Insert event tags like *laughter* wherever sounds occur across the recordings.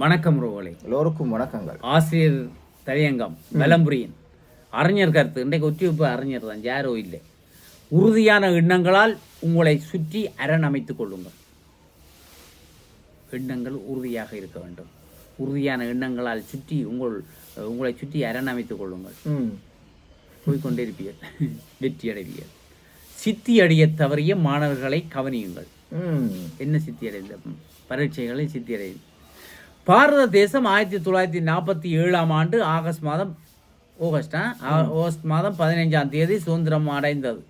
வணக்கம் ரோவலை எல்லோருக்கும் வணக்கங்கள். ஆசிரியர் தலையங்கம் வலம்புரியின். அறிஞர் கருத்து. இன்றைக்கு ஒத்திவைப்பு அறிஞர் தான் யாரோ இல்லை. உறுதியான எண்ணங்களால் உங்களை சுற்றி அரண் அமைத்துக் கொள்ளுங்கள். எண்ணங்கள் உறுதியாக இருக்க வேண்டும். உறுதியான எண்ணங்களால் சுற்றி உங்கள் உங்களை சுற்றி அரண் அமைத்துக் கொள்ளுங்கள். ம். போய்கொண்டே இருப்பீர்கள். *laughs* வெற்றி அடைவீர்கள். சித்தி அடைய தவறிய மாணவர்களை கவனியுங்கள். என்ன சித்தி அடைந்த? பரீட்சைகளை சித்தி அடைந்து பாரத தேசம் ஆயிரத்தி தொள்ளாயிரத்தி நாற்பத்தி ஏழாம் ஆண்டு ஆகஸ்ட் மாதம் ஆகஸ்டா ஆகஸ்ட் மாதம் பதினைஞ்சாம் தேதி சுதந்திரம் அடைந்தது.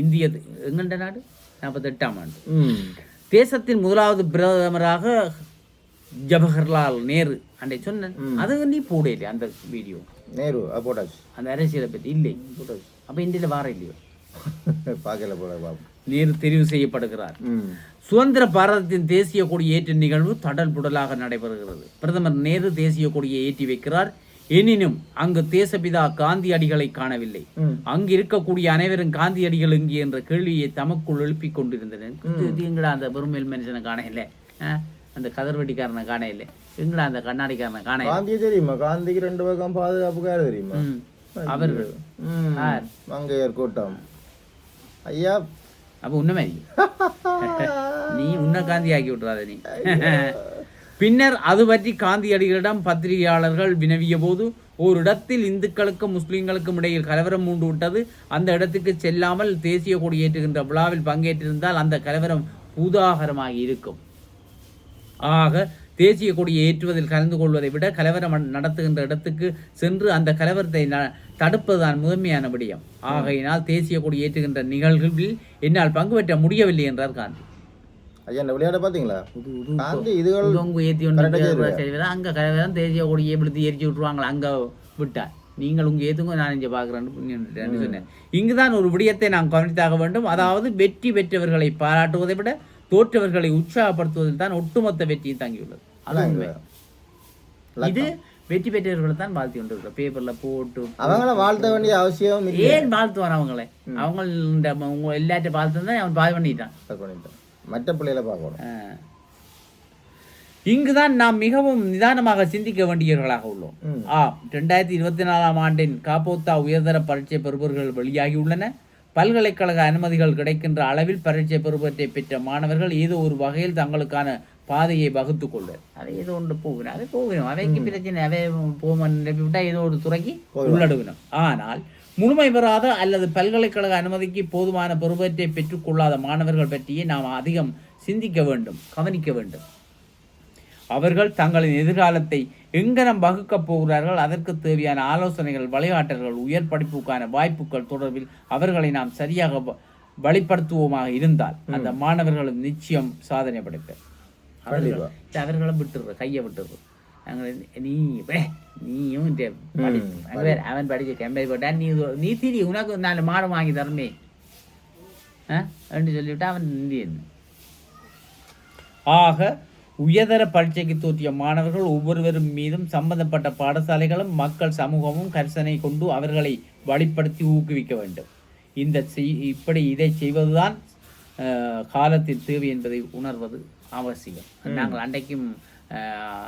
இந்திய எங்கண்ட நாடு? நாற்பத்தெட்டாம் ஆண்டு. தேசத்தின் முதலாவது பிரதமராக ஜவஹர்லால் நேரு. அண்டை சொன்னேன். அது நீ போடல அந்த வீடியோ நேரு போட்டாச்சு. அந்த அரசியலை பற்றி இல்லை. போட்டாச்சு. அப்போ இந்தியில் வார இல்லையோ? பார்க்கல பாப்போம். நேரு தெரிவு செய்யப்படுகிறார். சுதந்திர பாரதத்தின் தேசிய கொடி ஏற்று நிகழ்வு தடல் புடலாக நடைபெறுகிறது. பிரதமர் நேரு தேசிய கொடியை ஏற்றி வைக்கிறார். எனினும் அங்கு தேசபிதா காந்தியடிகளை காணவில்லை. அங்கு இருக்கக்கூடிய அனைவரும் காந்தியடிகள் இங்கே என்ற கேள்வியை தமக்குள் எழுப்பிக் கொண்டிருந்தனர். எங்கடா அந்த பெருமையில் மனுஷனை காண இல்லை? அந்த கதர்வெட்டிக்காரனை காண இல்லை? எங்கடா அந்த கண்ணாடிக்காரனை காண காந்தி தெரியுமா? காந்திக்கு ரெண்டு பக்கம் பாதுகாப்புக்கார தெரியுமா. அவர்கள்? மங்கையர் கூட்டம். ஐயா. அப்ப உன்ன மாதிரி. *laughs* நீ உன்னை காந்தி ஆக்கி விட்டுறாத நீ. *laughs* பின்னர் அது பற்றி காந்தியடிகளிடம் பத்திரிகையாளர்கள் வினவிய போது ஓரிடத்தில் இந்துக்களுக்கும் முஸ்லிம்களுக்கும் இடையில் கலவரம் மூண்டு விட்டது. அந்த இடத்துக்கு செல்லாமல் தேசிய கொடி ஏற்றுகின்ற விழாவில் பங்கேற்றிருந்தால் அந்த கலவரம் பூதாகரமாகி இருக்கும். ஆக தேசிய கொடியை ஏற்றுவதில் கலந்து கொள்வதை விட கலவரம் நடத்துகின்ற இடத்துக்கு சென்று அந்த கலவரத்தை தடுப்பதுதான் முதன்மையான விடயம். ஆகையினால் தேசிய கொடி ஏற்றுகின்ற நிகழ்வில் என்னால் பங்கு பெற்ற முடியவில்லை என்றார் காந்தி. ஐயா இந்த விளையாட பாத்தீங்களா புது புது காந்தி இதுகள் உங்க ஏற்றி ஒன்று அங்க கலவரம் தேசிய கொடியை விழுத்து எரிச்சு விட்டுருவாங்களா? அங்க விட்டா நீங்கள் உங்க ஏத்துங்க நான் இங்க பாக்குறேன்னு சொன்னேன் இங்குதான் ஒரு விடயத்தை நாம் கவனித்தாக வேண்டும். அதாவது வெற்றி பெற்றவர்களை பாராட்டுவதை விட தோற்றவர்களை உற்சாகப்படுத்துவதில் தான் ஒட்டுமொத்த வெற்றியும் தங்கியுள்ளது. அது உண்மை இது வெற்றி பெற்றவர்களை தான் வாழ்த்தி கொண்டிருக்கிறோம் பேப்பர்ல போட்டு அவங்கள வாழ்த்த வேண்டிய அவசியம் ஏன் வாழ்த்துவான் அவங்களே? அவங்க இந்த உங்க எல்லாத்தையும் வாழ்த்து தான் அவன் பாது பண்ணிட்டான். மற்ற பிள்ளைகளை பார்க்கணும். ஆ. இங்குதான் நாம் மிகவும் நிதானமாக சிந்திக்க வேண்டியவர்களாக உள்ளோம். ஆம் ரெண்டாயிரத்தி இருபத்தி நாலாம் ஆண்டின் காப்போத்தா உயர்தர பரீட்சை பெறுபவர்கள் வெளியாகியுள்ளன பல்கலைக்கழக அனுமதிகள் கிடைக்கின்ற அளவில் பரீட்சை பெறுபவற்றை பெற்ற மாணவர்கள் ஏதோ ஒரு வகையில் தங்களுக்கான பாதையை வகுத்து கொள்வர். அதை ஏதோ ஒன்று போகணும். அது போகணும். அவைக்கு பிரச்சனை அவை விட்டா ஏதோ ஒரு துறைக்கு உள்ளடுகணும் ஆனால் முழுமை பெறாத அல்லது பல்கலைக்கழக அனுமதிக்கு போதுமான பெறுபவற்றை பெற்றுக்கொள்ளாத மாணவர்கள் பற்றியே நாம் அதிகம் சிந்திக்க வேண்டும் கவனிக்க வேண்டும். அவர்கள் தங்களின் எதிர்காலத்தை எங்கனம் வகுக்கப் போகிறார்கள்? அதற்கு தேவையான ஆலோசனைகள் வழிகாட்டல்கள் உயர் படிப்புக்கான வாய்ப்புகள் தொடர்பில் அவர்களை நாம் சரியாக வழிப்படுத்துவோமாக இருந்தால் அந்த மாணவர்களும் நிச்சயம் சாதனை படைப்பர். கண்டிப்பா. அவர்களை விட்டுடுற கையை விட்டுடுற நீ நீயும் அவன் படிக்க கம்பெனி போட்டா நீ இது- நீ திரி உனக்கு நாலு மாடம் வாங்கி தரமே ஆ? அப்படின்னு சொல்லிவிட்டு அவன் ஆக உயர்தர பரீட்சைக்கு தோற்றிய மாணவர்கள் ஒவ்வொருவரும் மீதும் சம்பந்தப்பட்ட பாடசாலைகளும் மக்கள் சமூகமும் கரிசனை கொண்டு அவர்களை வழிப்படுத்தி ஊக்குவிக்க வேண்டும். இந்த செய் இப்படி இதை செய்வதுதான் காலத்தின் தேவை என்பதை உணர்வது அவசியம். நாங்கள் அன்றைக்கும்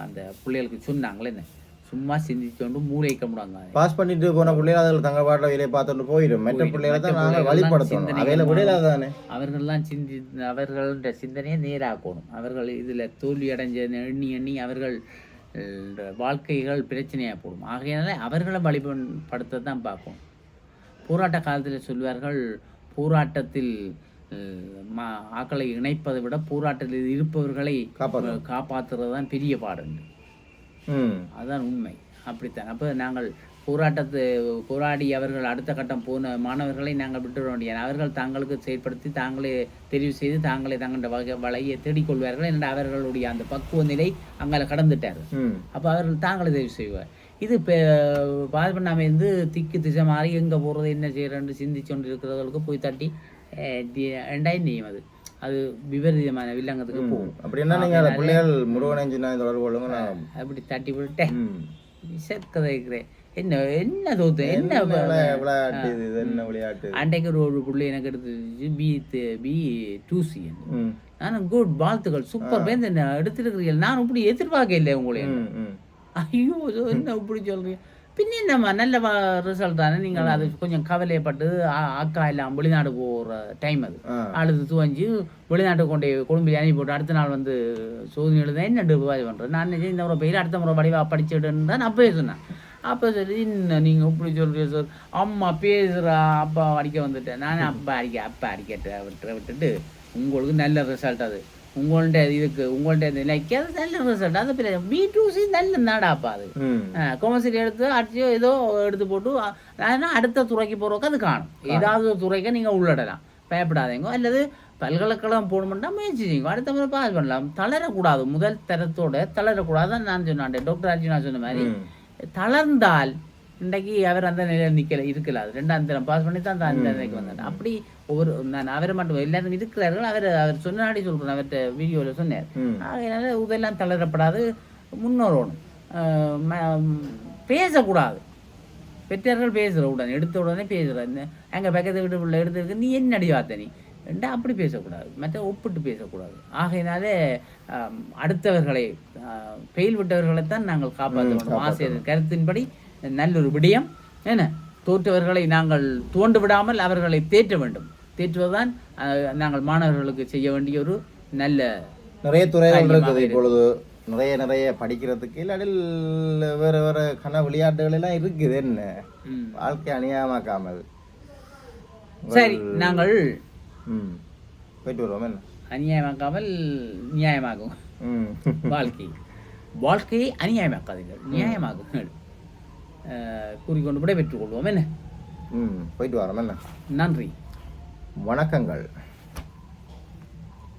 அந்த பிள்ளைகளுக்கு சொன்னாங்களே என்ன? சும்மா சிந்திச்சோண்டு மூளைக்க முடாங்க பாஸ் பண்ணிட்டு போன பிள்ளைகள் அதில் தங்க பாட்டில் வேலையை பார்த்துட்டு போயிடும் மற்ற பிள்ளைகளை தான் நாங்கள் வழிபடுத்தணும். அவையில தானே அவர்கள்லாம் சிந்தி அவர்களுடைய சிந்தனையை நேராக்கணும். அவர்கள் இதில் தோல்வி அடைஞ்ச எண்ணி எண்ணி அவர்கள் வாழ்க்கைகள் பிரச்சனையாக போடும் ஆகையினால அவர்களை வழிபடுத்த தான் பார்க்கணும். போராட்ட காலத்தில் சொல்வார்கள் போராட்டத்தில் மா ஆக்களை இணைப்பதை விட போராட்டத்தில் இருப்பவர்களை. காப்பாற்றுறது தான் பெரிய பாடுண்டு அதுதான் உண்மை. அப்படித்தான். அப்போ நாங்கள் போராட்டத்தை போராடி அவர்கள் அடுத்த கட்டம் போன மாணவர்களை நாங்கள் விட்டுவிட வேண்டிய அவர்கள் தாங்களுக்கு செயற்படுத்தி தாங்களே தெரிவு செய்து தாங்களே தங்களுடைய வகை வலையை தேடிக்கொள்வார்கள் என்ற அவர்களுடைய அந்த பக்குவ நிலை அங்கே கடந்துட்டார்கள். ம். அப்போ அவர்கள் தாங்களே தெரிவு செய்வார். இது இப்போ பாது பண்ணாமல் இருந்து திக்கு திசை மாறி எங்கே போகிறது என்ன செய்கிறேன்னு சிந்திச்சு கொண்டு இருக்கிறவர்களுக்கு போய் தட்டி ரெண்டாயிரம் நீயும் அது. அது விபரீதமான வில்லங்கத்துக்கு போகும். அப்படி என்ன நீங்க அந்த பிள்ளைகள் முருகன் நான் தொடர்பு கொள்ளுங்க. நான் அப்படி தட்டி விட்டேன் இருக்கிறேன். என்ன என்ன தோத்து என்ன என்ன விளை- விளையாட்டு? அன்றைக்கு ஒரு ஒரு புள்ளி எனக்கு எடுத்து பி பி டூ சி ம். நான் குட் வாழ்த்துக்கள் சூப்பர் பேருந்து என்ன எடுத்திருக்கிறீர்கள். நான் இப்படி எதிர்பார்க்க இல்லை உங்களை. ஐயோ என்ன இப்படி சொல்றீங்க? பின்ன என்னம்மா நல்ல ரிசல்ட் தானே. நீங்கள் அது கொஞ்சம் கவலைப்பட்டு அக்கா எல்லாம் வெளிநாடு போகிற டைம் அது. அழுது துவஞ்சி வெளிநாட்டு கொண்டு கொழும்பு அனுப்பி போட்டு அடுத்த நாள் வந்து சோதனை எழுத என்ன டிவாய் பண்ணுறேன் நான் நினைச்சேன் இந்த முறை போய் அடுத்த முறை வடிவா படிச்சுடுன்னு தான் அப்பவே சொன்னேன். அப்போ சரி இன்னும் நீங்கள் இப்படி சொல்கிறீங்க சார் அம்மா பேசுகிறா அப்பா அடிக்க வந்துட்டேன். நானே அப்பா அடிக்க அப்பா அடிக்கட்ட விட்டு விட்டுட்டு உங்களுக்கு நல்ல ரிசல்ட் அது. உங்கள்ட்ட இதுக்கு உங்கள்ட்ட நிலைக்கு அது நல்ல ரிசல்ட் அது பிள்ளை பி டூ சி நல்ல நாடாப்பா அது. கொமர்சியல் எடுத்து அடிச்சோ ஏதோ எடுத்து போட்டு அ- அதனா அடுத்த துறைக்கு போகிறவங்க அது காணும். ஏதாவது ஒரு துறைக்கு நீங்கள் உள்ளிடலாம். பயப்படாதீங்க. அல்லது பல்கலைக்கழகம் போகணுமெண்டா முயற்சி செய்யுங்க அடுத்த முறை பாஸ் பண்ணலாம். தளரக்கூடாது. முதல் தரத்தோட தளரக்கூடாதுன்னு நான் சொன்னான் டாக்டர் அர்ஜுனா சொன்ன மாதிரி. தளர்ந்தால் இன்றைக்கு அவர் அந்த நிலையில் நிற்கல இருக்கல. அது ரெண்டாம் தரம் பாஸ் பண்ணி தான் அந்த நிலைக்கு வந்தார். அப்படி ஒவ்வொரு நான் அவரை மட்டும் எல்லாரும் இருக்கிறார்கள். அவர் அவர் சொன்னாடி சொல்கிறேன் அவர்கிட்ட வீடியோவில் சொன்னார். அதனால இதெல்லாம் தளரப்படாது முன்னோரணும் பேசக்கூடாது. பெற்றார்கள் பேசுகிற உடனே எடுத்த உடனே பேசுகிற எங்கள் பக்கத்து வீட்டு பிள்ளை எடுத்துருக்கு நீ என்ன அடி வார்த்தை நீ? ரெண்டா அப்படி பேசக்கூடாது. மற்ற ஒப்பிட்டு பேசக்கூடாது. ஆகையினாலே அடுத்தவர்களை பெயில் விட்டவர்களைத்தான் நாங்கள் காப்பாற்ற வேண்டும் ஆசிரியர் கருத்தின்படி நல்லொரு விடயம். என்ன? தோற்றவர்களை நாங்கள் தோண்டு விடாமல் அவர்களை தேற்ற வேண்டும். தேற்றுவதுதான் நாங்கள் மாணவர்களுக்கு செய்ய வேண்டிய ஒரு நல்ல நிறைய துறைகள் இருக்குது இப்பொழுது. நிறைய நிறைய படிக்கிறதுக்கு இல்லாட்டில் வேற வேற கன விளையாட்டுகள் எல்லாம் இருக்குது. என்ன. வாழ்க்கை அநியாயமாக்காமல். சரி நாங்கள் போயிட்டு வருவோம். என்ன? அநியாயமாக்காமல் நியாயமாகும். வாழ்க்கை. வாழ்க்கையை அநியாயமாக்காதீர்கள். நியாயமாகுங்கள் அஹ், கூறிக்கொண்டு விடை பெற்றுக் கொள்வோம் என்ன? ம் போயிட்டு வரோம். என்ன? நன்றி. வணக்கங்கள்.